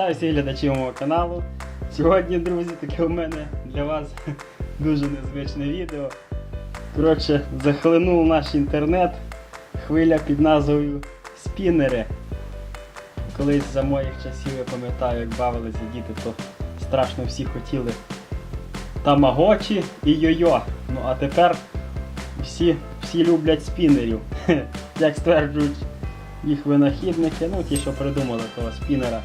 Вітаю всіх глядачів мого каналу. Сьогодні, друзі, таке у мене для вас дуже незвичне відео. Коротше, захлинув наш інтернет хвиля під назвою Спінери. Колись за моїх часів я пам'ятаю, як бавилися діти, то страшно всі хотіли тамагочі і йо-йо. Ну а тепер всі, всі люблять спінерів. Як стверджують їх винахідники, ну ті, що придумали того спінера.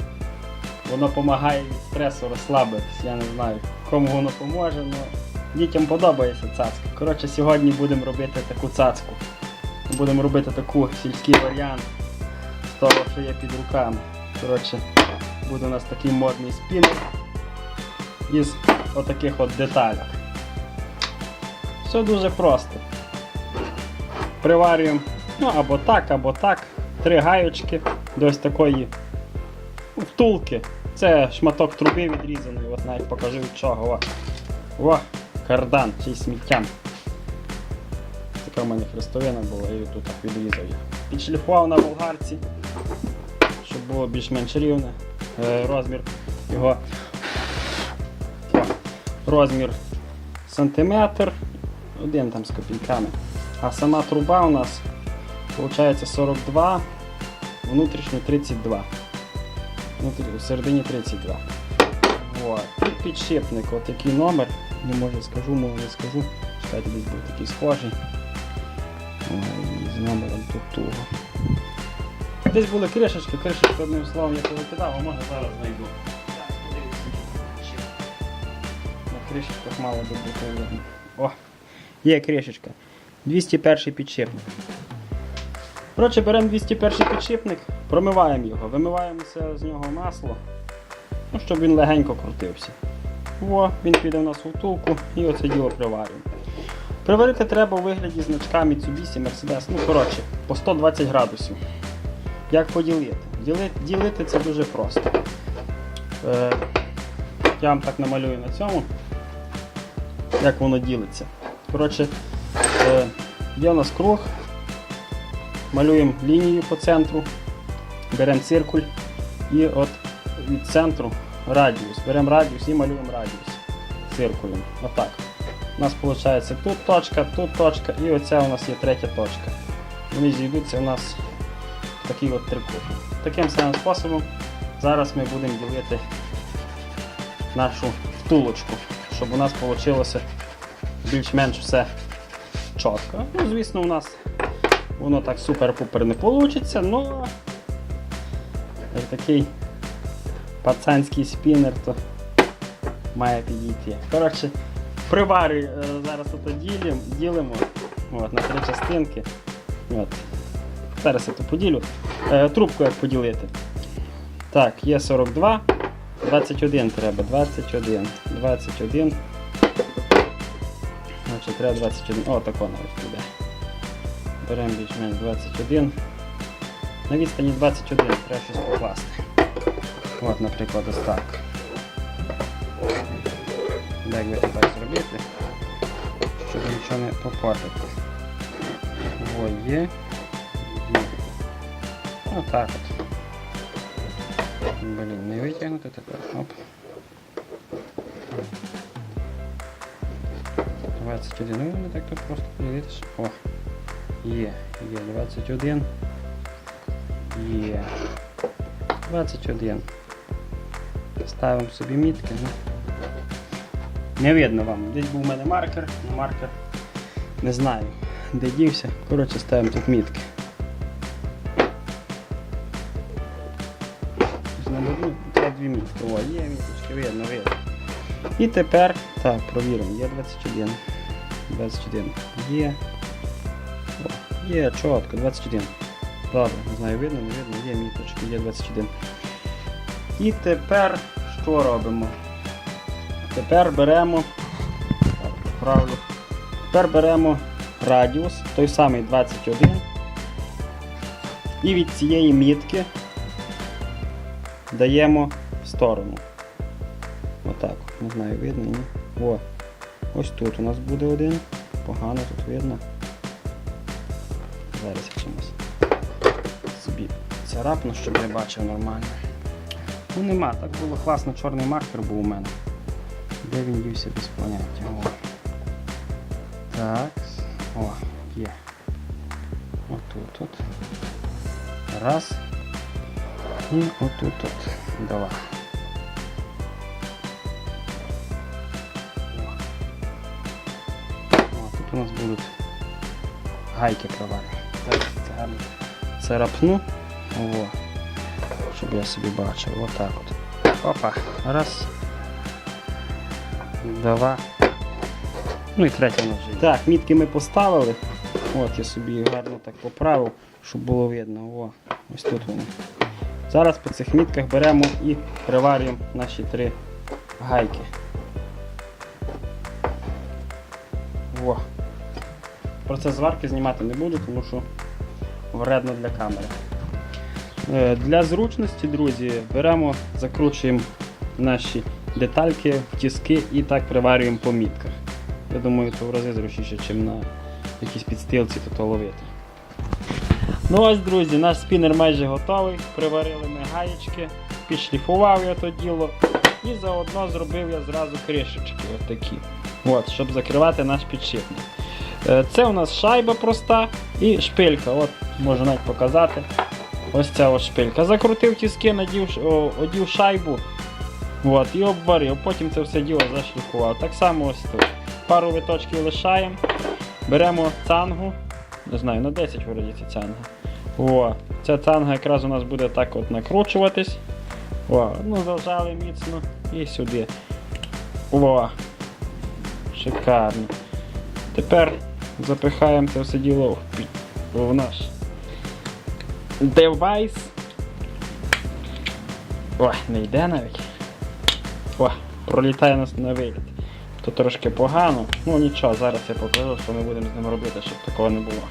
Воно допомагає від стресу розслабитись. Я не знаю, кому воно поможе, але дітям подобається цацка. Коротше, сьогодні будемо робити таку цацку. Будемо робити таку сільський варіант з того, що є під руками. Коротше, буде у нас такий модний спінер із отаких от деталях. Все дуже просто. Приварюємо ну, або так, або так. Три гаючки до ось такої втулки. Це шматок труби відрізаний, от навіть покажу від чого. О, О кардан чи сміттям. Така в мене хрестовина була, я її тут відрізав. їх. Підшліфував на болгарці, щоб було більш-менш рівне. Е, розмір його. О, розмір сантиметр, один там з копійками. А сама труба у нас виходить 42, внутрішньо 32. Внутрі, в середині 32. Вот. І підшипник, от номер. Не може скажу, може не скажу. Чекайте, десь був такий схожий. З номером тут туго. Десь були кришечки, кришечки одним словом я повикидав, а може зараз знайду. На кришечках мало би бути. О, є кришечка. 201 підшипник. Коротше, беремо 201 підшипник, промиваємо його, вимиваємо з нього масло, ну, щоб він легенько крутився. О, він піде в нас у втулку і оце діло приварюємо. Приварити треба у вигляді значка Mitsubishi, Mercedes, ну коротше, по 120 градусів. Як поділити? Ділити, ділити це дуже просто. Е, я вам так намалюю на цьому, як воно ділиться. Коротше, е, є у нас круг, малюємо лінію по центру, беремо циркуль і от від центру радіус. Беремо радіус і малюємо радіус циркулем. Отак. У нас виходить тут точка, тут точка і оця у нас є третя точка. Вони зійдуться у нас в такий от трикутник. Таким самим способом зараз ми будемо ділити нашу втулочку, щоб у нас вийшло більш-менш все чітко. Ну, звісно, у нас воно так супер-пупер не вийде, але такий пацанський спінер, то має підійти. Коротше, приварюй е, зараз ото ділимо, ділимо от, на три частинки. От. Зараз я то поділю. Е, трубку як поділити. Так, є 42, 21 треба, 21, 21. Значить, треба 21. О, тако навіть буде. Беремо більш-менш 21. На відстані 21 треба щось покласти. От, наприклад, ось так. Як би так зробити, щоб нічого не попортити. О, є. Отак от. Блін, не витягнути тепер. Оп. 21. Ну, не так тут просто подивитися. О, є, є 21. Є. 21. Ставимо собі мітки. Ну. Не видно вам. Десь був у мене маркер, маркер не знаю, де дівся. Коротше, ставимо тут мітки. Ну, Треба дві мітки. О, є міточки, видно, видно. І тепер, так, провіримо, є 21. 21. Є. Є, чітко, 21. Добре, не знаю, видно, не видно, є міточки, є 21. І тепер що робимо? Тепер беремо. Так. Тепер беремо радіус, той самий 21. І від цієї мітки даємо в сторону. Отак. Не знаю, видно, ні. О, ось тут у нас буде один. Погано тут видно. Зараз я чомусь собі царапну, щоб я бачив нормально. Ну нема, так було класно, чорний маркер був у мене. Де він дівся без поняття? О. Так. О, є. Отут от. Раз. І отут от. Два. О, тут у нас будуть гайки провальні. Так, це гарно. Царапну. О. Щоб я собі бачив. Отак от. Опа. Раз. Два. Ну і третя у вже. Так, мітки ми поставили. От я собі гарно так поправив, щоб було видно. О, ось тут вони. Зараз по цих мітках беремо і приварюємо наші три гайки. Во. Процес зварки знімати не буду, тому що вредно для камери. Е, Для зручності, друзі, беремо, закручуємо наші детальки тіски і так приварюємо по мітках. Я думаю, це в рази зручніше, ніж на якійсь підстилці то ловити. Ну ось, друзі, наш спінер майже готовий. Приварили ми гаєчки, підшліфував я то діло і заодно зробив я зразу кришечки отакі. От, щоб закривати наш підшипник. Е, Це у нас шайба проста і шпилька. От, можу навіть показати. Ось ця ось шпилька. Закрутив тіски, надів, о, одів шайбу от, і обварив. Потім це все діло зашліфував. Так само ось тут. Пару виточків лишаємо. Беремо цангу. Не знаю, на 10 вроді ця цянга. О, ця цанга якраз у нас буде так от накручуватись. О, ну зажали міцно і сюди. О, шикарно. Тепер запихаємо це все діло в наш девайс. О, не йде навіть. О, пролітає нас на виліт. То трошки погано. Ну нічого, зараз я покажу, що ми будемо з ним робити, щоб такого не було.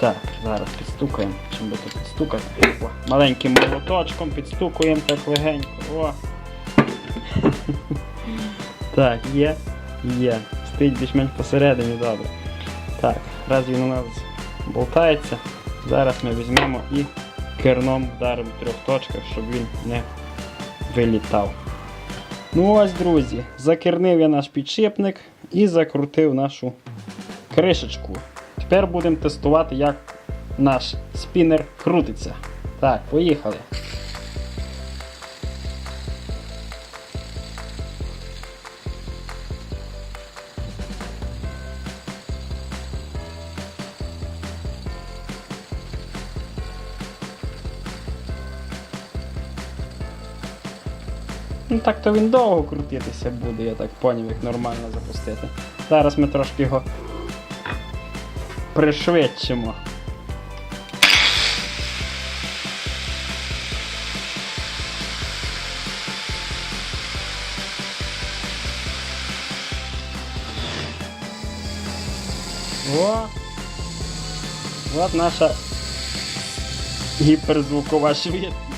Так, зараз підстукаємо, чим би тут підстукати. О, маленьким молоточком підстукуємо так легенько. О. Так, є, є. Стоїть більш-менш посередині, добре. Так, раз він у нас болтається, зараз ми візьмемо і керном вдаримо в трьох точках, щоб він не вилітав. Ну ось, друзі, закернив я наш підшипник і закрутив нашу кришечку. Тепер будемо тестувати, як наш спінер крутиться. Так, поїхали. Ну так то він довго крутитися буде, я так поняв, як нормально запустити. Зараз ми трошки його пришвидшимо. О! От наша гіперзвукова швидкість.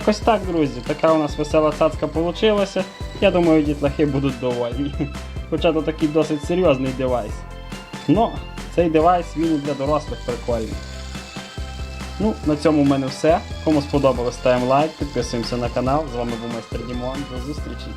Якось так, друзі. Така у нас весела цацка вийшла. Я думаю, дітлахи будуть довольні. Хоча то такий досить серйозний девайс. Ну, цей девайс він і для дорослих прикольний. Ну, на цьому в мене все. Кому сподобалось, ставимо лайк, підписуємося на канал. З вами був майстер Дімон. До зустрічі!